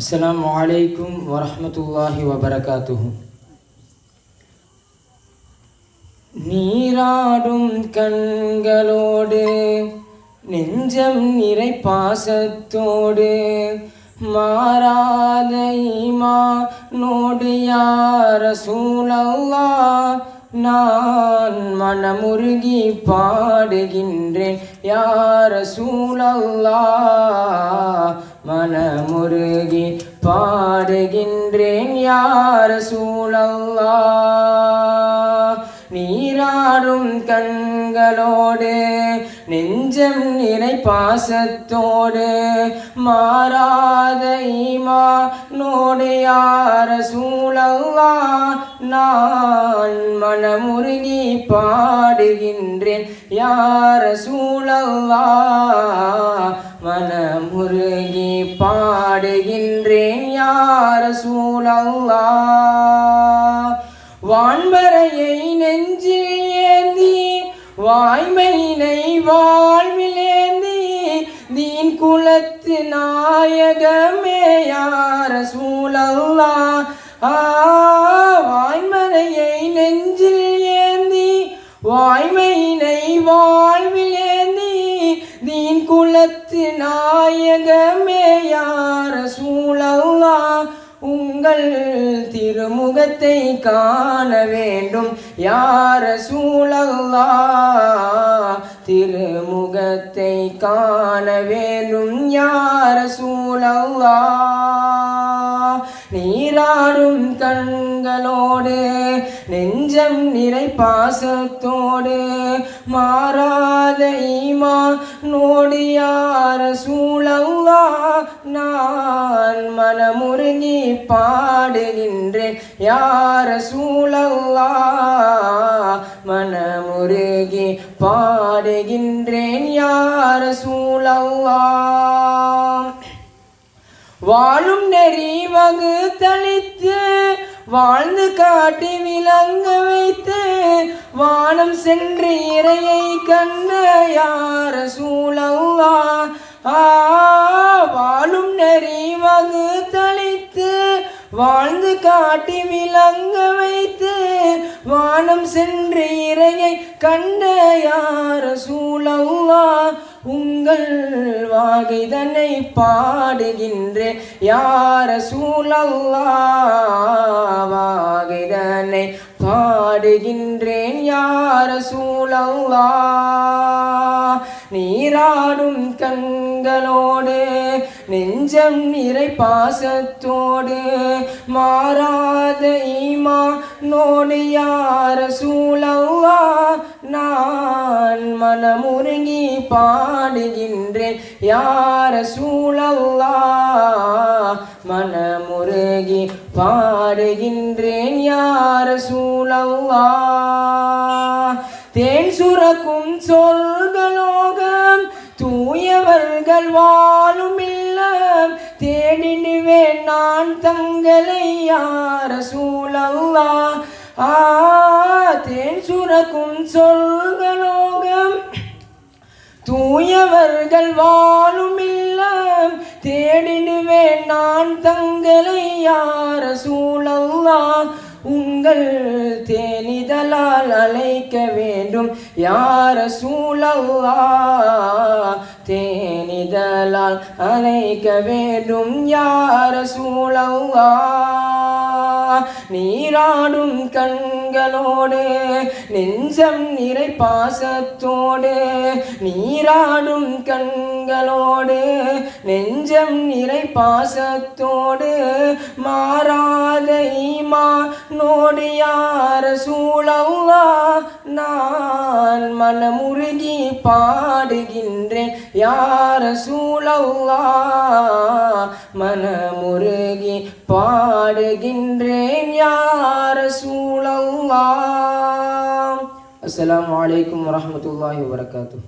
அஸ்லாம் வலைக்கும் வரமத்துல்லாஹி வபரகாத்துஹு. நீராடும் கண்களோடு நெஞ்சம் நிறை பாசத்தோடு மாறாத ஈமானோடு யார சூழல்லா நான் மனமுருகி பாடுகின்றேன். யார சூழல்லா மனமுருகி பாடுகின்றேன். யார சூழல்லா நீராடும் கண்களோடு நெஞ்சம் நிறை பாசத்தோடு மாறாத ஈமா யார சூழல்லா? நான் மனமுருகி பாடுகின்றேன். யார சூழல்லா? மனமுருகி பாடுகின்றேன். யார சூழல்லா? வான்மறையை நெஞ்சில் வாய்மையினை வாழ்விலேந்தி தீன் குலத்து நாயகமே யார சூழல்லா? ஆ வாய்மறையை நெஞ்சில் ஏந்தி வாய்மையினை வாழ்விலேந்தி தீன் குலத்து நாயகமே உங்கள் திருமுகத்தை காண வேண்டும். யார சூழல்லா திருமுகத்தை காண வேண்டும்? யார சூழல்லா நீராடும் கண் கண்களோடு நெஞ்சம் நிறை பாசத்தோடு மாறாத ஈமா நோடு யார சூழல்லா நான் மனமுருங்கி பாடுகின்றேன். யார சூழல்லா மனமுருகி பாடுகின்றேன். யார சூழல்லா. வாழும் நெறி வகுத்தளித்து வாழ்ந்து காட்டி விளங்க வைத்து வானம் சென்று இறையை கண்ட யார சூழவா ஆ வாழும் நெறி வகு தளித்து வாழ்ந்து காட்டி விளங்க வைத்து வானம் சென்று இறையை கண்ட யார? சூழல்லா உங்கள் வாகிதனை பாடுகின்றேன் யார? சூழல்லா வாகிதனை பாடுகின்றேன். யார? சூழல்லா நீராடும் கண்களோடு நெஞ்சம் நிறை பாசத்தோடு மாறாத மானோடு நோடு யார சூழல்லா நான் மனமுருகி பாடுகின்றேன். யார சூழவா மனமுருகி பாடுகின்றேன். யார சூழவா தேன் சுரக்கும் சொல்களோகம் தூயவர்கள் வாழும் இல்லம் நான் தங்களை யார சூழல்லா? ஆ தேன் சுரக்கும் சொல்கலோகம் தூயவர்கள் வாழும் இல்லம். தேடினுவேன் நான் தங்களை யார சூழல்லா? உங்கள் தேனிதலால் அழைக்க வேண்டும். யார சூழல்லா? தேனிதலால் அழைக்க வேண்டும். யார சூழல்லா? நீராடும் கண்களோடு நெஞ்சம் நிறை பாசத்தோடு நீராடும் கண்களோடு நெஞ்சம் நிறை பாசத்தோடு மாறாதை ஈமா நோடு யார சூழல்லா நான் மனமுருகி பாடுகின்றேன். யார சூழல்லா மனமுருகி பாடுகின்றேன். யார சூழல்லா அஸ்லாம் வலைக்கம் வரஹ்மத்துல்லாஹி வபரகாத்துஹு.